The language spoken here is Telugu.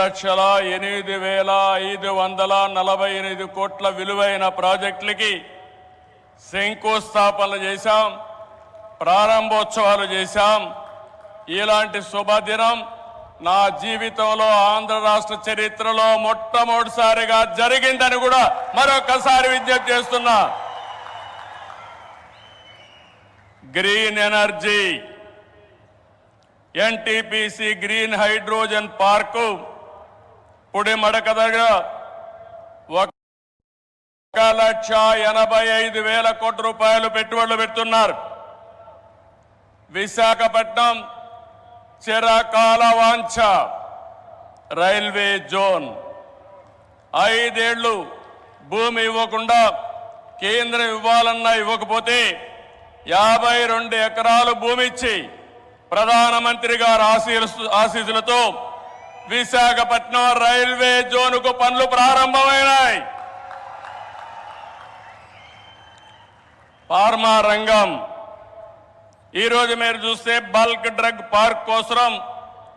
లక్షల ఎనిమిది వేల ఐదు వందల నలభై ఎనిమిది కోట్ల విలువైన ప్రాజెక్టులకి శంకుస్థాపనలు చేశాం ప్రారంభోత్సవాలు చేశాం. ఇలాంటి శుభదినం నా జీవితంలో ఆంధ్ర రాష్ట్ర చరిత్రలో మొట్టమొదటిసారిగా జరిగిందని కూడా మరొకసారి విజ్ఞప్తి చేస్తున్నా. Green energy NTPC green hydrogen park Pudimadaka దగ్గర ఒక లక్ష ఎనభై ఐదు వేల కోట్ల రూపాయలు పెట్టుబడులు పెడుతున్నారు. విశాఖపట్నం చిరకాల వాంఛ రైల్వే జోన్. ఐదేళ్ళు భూమి ఇవ్వకుండా కేంద్రం ఇవ్వాలన్నా ఇవ్వకపోతే యాభై రెండు ఎకరాలు భూమి ఇచ్చి ప్రధానమంత్రి గారు ఆశీస్సు ఆశీసులతో విశాఖపట్నం రైల్వే జోన్కు పనులు ప్రారంభమైనాయి. ఫార్మా రంగం. ఈరోజు మీరు చూస్తే బల్క్ డ్రగ్ పార్క్ కోసం